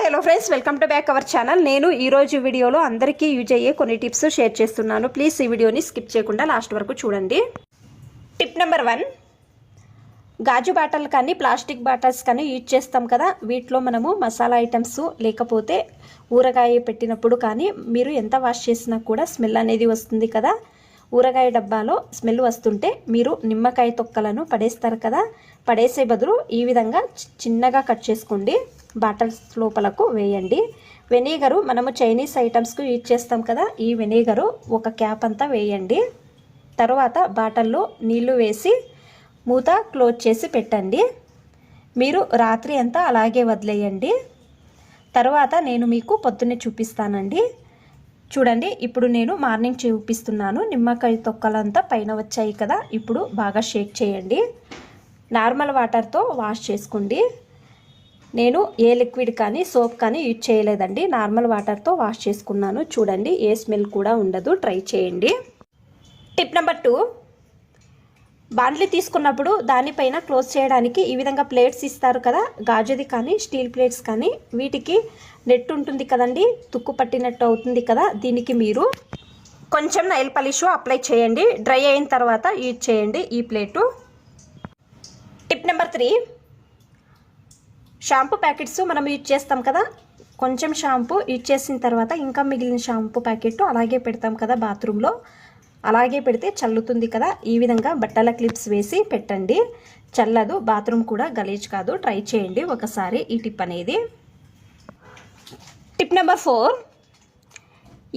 Hi hello friends welcome to back our channel. నేను ఈ రోజు వీడియోలో అందరికీ యూజ్ అయ్యే కొన్ని టిప్స్ షేర్ చేస్తున్నాను. ప్లీజ్ ఈ వీడియోని స్కిప్ చేయకుండా లాస్ట్ వరకు చూడండి. టిప్ నెంబర్ వన్ గాజు బాటలు కానీ ప్లాస్టిక్ బాటల్స్ కానీ యూజ్ చేస్తాం కదా. వీటిలో మనము మసాలా ఐటమ్స్ లేకపోతే ఊరగాయ పెట్టినప్పుడు కానీ మీరు ఎంత వాష్ చేసినా కూడా స్మెల్ అనేది వస్తుంది కదా. ఊరగాయ డబ్బాలో స్మెల్ వస్తుంటే మీరు నిమ్మకాయ తొక్కలను పడేస్తారు కదా? పడేసే బదులు ఈ విధంగా చి- చిన్నగా కట్ చేసుకోండి. బాటల్స్ లోపలకు వేయండి. వెనిగరు మనము చైనీస్ ఐటమ్స్కు యూజ్ చేస్తాం కదా? ఈ వెనిగరు ఒక క్యాప్ అంతా వేయండి. తర్వాత బాటల్లో నీళ్ళు వేసి మూత క్లోజ్ చేసి పెట్టండి. మీరు రాత్రి అంతా అలాగే వదిలేయండి. తర్వాత నేను మీకు పొద్దున్నే చూపిస్తానండి. చూడండి ఇప్పుడు నేను మార్నింగ్ చూపిస్తున్నాను. నిమ్మకాయ తొక్కలంతా పైన వచ్చాయి కదా ఇప్పుడు బాగా షేక్ చేయండి. నార్మల్ వాటర్తో వాష్ చేసుకోండి. నేను ఏ లిక్విడ్ కానీ సోప్ కానీ యూజ్ చేయలేదండి. నార్మల్ వాటర్తో వాష్ చేసుకున్నాను. చూడండి ఏ స్మెల్ కూడా ఉండదు. ట్రై చేయండి. Tip number two. బాండ్లీ తీసుకున్నప్పుడు దానిపైన క్లోజ్ చేయడానికి ఈ విధంగా ప్లేట్స్ ఇస్తారు కదా గాజుది కానీ స్టీల్ ప్లేట్స్ కానీ వీటికి నెట్ ఉంటుంది కదండి తుక్కు పట్టినట్టు అవుతుంది కదా దీనికి మీరు కొంచెం నైల్ పాలిష్ అప్లై చేయండి డ్రై అయిన తర్వాత యూజ్ చేయండి ఈ plate. Tip number three shampoo packets మనం యూజ్ చేస్తాం కదా కొంచెం షాంపూ యూజ్ చేసిన తర్వాత ఇంకా మిగిలిన షాంపూ ప్యాకెట్ అలాగే పెడతాం కదా బాత్రూంలో అలాగే పెడితే చల్లుతుంది కదా. ఈ విధంగా బట్టల క్లిప్స్ వేసి పెట్టండి. చల్లదు బాత్రూమ్ కూడా గలీజ్ కాదు. ట్రై చేయండి ఒకసారి ఈ టిప్ అనేది. Tip number four.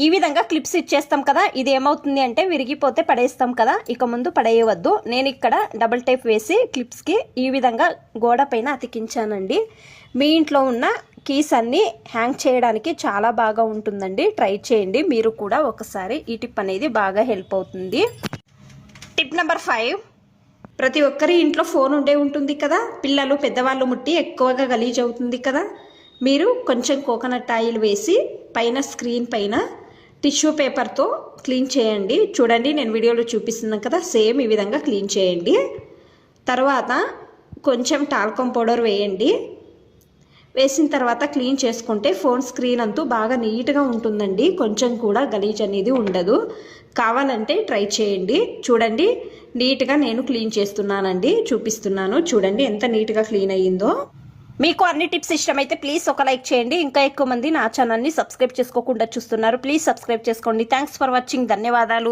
ఈ విధంగా క్లిప్స్ ఇచ్చేస్తాం కదా. ఇది ఏమవుతుంది అంటే విరిగిపోతే పడేస్తాం కదా. ఇక ముందు పడేయవద్దు. నేను ఇక్కడ డబుల్ టైప్ వేసి క్లిప్స్కి ఈ విధంగా గోడ పైన అతికించానండి. మీ ఇంట్లో ఉన్న కీస్ అన్నీ హ్యాంగ్ చేయడానికి చాలా బాగా ఉంటుందండి. ట్రై చేయండి. మీరు కూడా ఒకసారి ఈ టిప్ అనేది బాగా హెల్ప్ అవుతుంది. Tip number five. ప్రతి ఒక్కరి ఇంట్లో ఫోన్ ఉండే ఉంటుంది కదా? పిల్లలు పెద్దవాళ్ళు ముట్టి ఎక్కువగా గలీజ్ అవుతుంది కదా? మీరు కొంచెం కోకోనట్ ఆయిల్ వేసి పైన స్క్రీన్ పైన టిష్యూ పేపర్తో క్లీన్ చేయండి. చూడండి నేను వీడియోలో చూపిస్తున్నాను కదా? సేమ్ ఈ విధంగా క్లీన్ చేయండి. తర్వాత కొంచెం టాల్కమ్ పౌడర్ వేయండి. వేసిన తర్వాత క్లీన్ చేసుకుంటే ఫోన్ స్క్రీన్ అంతా బాగా నీట్గా ఉంటుందండి. కొంచెం కూడా గలీజ్ అనేది ఉండదు. కావాలంటే ట్రై చేయండి. చూడండి నీట్గా నేను క్లీన్ చేస్తున్నానండి. చూపిస్తున్నాను. చూడండి ఎంత నీట్గా క్లీన్ అయ్యిందో. మీకు అన్ని టిప్స్ ఇష్టమైతే ప్లీజ్ ఒక లైక్ చేయండి. ఇంకా ఎక్కువ మంది నా ఛానల్ని సబ్స్క్రైబ్ చేసుకోకుండా చూస్తున్నారు. ప్లీజ్ సబ్స్క్రైబ్ చేసుకోండి. Thanks for watching. ధన్యవాదాలు.